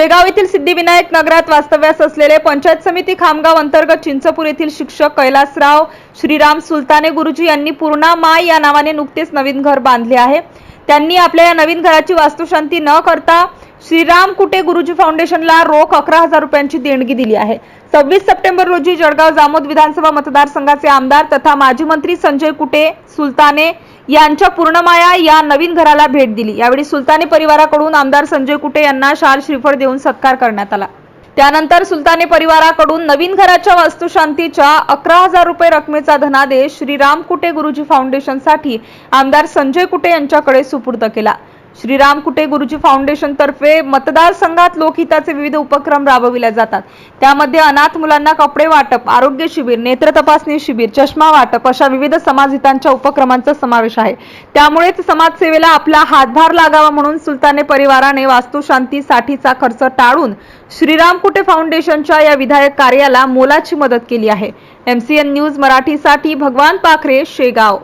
शेगाव येथील सिद्धिविनायक नगरात वास्तव्यास असलेले पंचायत समिती खामगाव अंतर्गत चिंचपूर येथील शिक्षक कैलासराव श्रीराम सुलताने गुरुजी यांनी पूर्णा माय या नावाने नुकतेच नवीन घर बांधले आहे. त्यांनी आपल्या या नवीन घराची वास्तुशांती न करता श्रीराम कुटे गुरुजी फाउंडेशनला रोख अकरा हजार रुपयांची देणगी दिली आहे. सव्वीस सप्टेंबर रोजी जळगाव जामोद विधानसभा मतदारसंघाचे आमदार तथा माजी मंत्री संजय कुटे सुलताने यांच्या पूर्णमाया या नवीन घराला भेट दिली. यावेळी सुलताने परिवाराकडून आमदार संजय कुटे यांना शाल श्रीफळ देऊन सत्कार करण्यात आला. त्यानंतर सुलताने परिवाराकडून नवीन घराच्या वास्तुशांतीच्या अकरा हजार रुपये रकमेचा धनादेश श्रीराम कुटे गुरुजी फाउंडेशनसाठी आमदार संजय कुटे यांच्याकडे सुपूर्द केला. श्रीराम कुटे गुरुजी फाउंडेशन तर्फे मतदारसंघात लोकहिताचे विविध उपक्रम राबविले जातात. त्यामध्ये अनाथ मुलांना कपडे वाटप आरोग्य शिबिर नेत्र तपासणी शिबिर चष्मा वाटप अशा विविध समाजहितांच्या उपक्रमांचा समावेश आहे. त्यामुळेच समाजसेवेला आपला हातभार लागावा म्हणून सुलताने परिवाराने वास्तुशांतीसाठीचा खर्च टाळून श्रीराम कुटे फाउंडेशनच्या या विधायक कार्याला मोलाची मदत केली आहे. एमसीएन न्यूज मराठीसाठी भगवान पाखरे शेगाव.